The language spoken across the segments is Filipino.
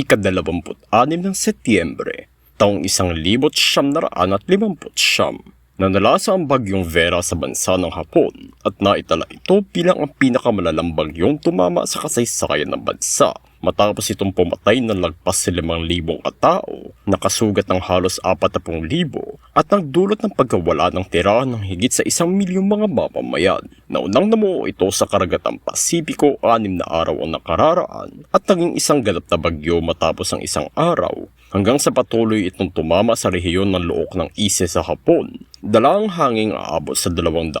ikadalawamput-anim ng Setyembre, taong isang libot siyam na raan at limamput siyam. Ang bagyong Vera sa bansa ng Hapon at naitala ito bilang ang pinakamalalang bagyong tumama sa kasaysayan ng bansa matapos itong pumatay ng lagpas sa 5,000 katao, nakasugat ng halos 40,000 at nagdulot ng pagkawala ng tirahan ng higit sa isang milyong mga mamamayan. Naunang namuo ito sa karagatang Pasipiko anim na araw ang nakararaan at naging isang ganap na bagyo matapos ang isang araw hanggang sa patuloy itong tumama sa rehiyon ng look ng Ise sa Hapon. Dala ang hanging aabot sa 260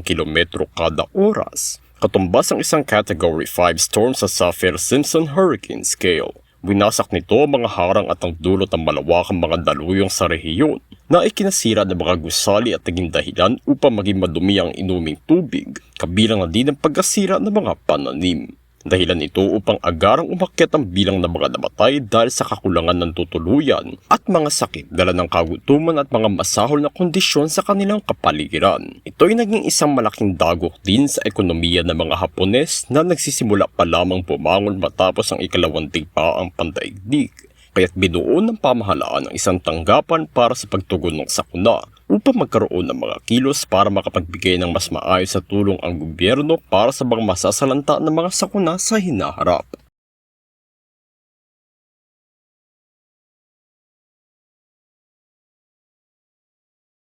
kilometro kada oras katumbas ang isang Category 5 storm sa Saffir-Simpson Hurricane Scale. Winasak nito ang mga harang at ang dulot ng malawakang mga daluyong sa rehiyon na ikinasira ng mga gusali at naging dahilan upang maging madumi ang inuming tubig, kabilang na din ang pagkasira ng mga pananim. Dahilan ito upang agarang umakyat ang bilang ng mga namatay dahil sa kakulangan ng tutuluyan at mga sakit dala ng kagutuman at mga masahol na kondisyon sa kanilang kapaligiran. Ito ay naging isang malaking dagok din sa ekonomiya ng mga Hapones na nagsisimula pa lamang bumangon matapos ang ikalawang digpaang pandaigdig kaya't binuo ng pamahalaan ang isang tanggapan para sa pagtugon ng sakuna upang magkaroon ng mga kilos para makapagbigay ng mas maayos sa tulong ang gobyerno para sa mga masasalanta ng mga sakuna sa hinaharap.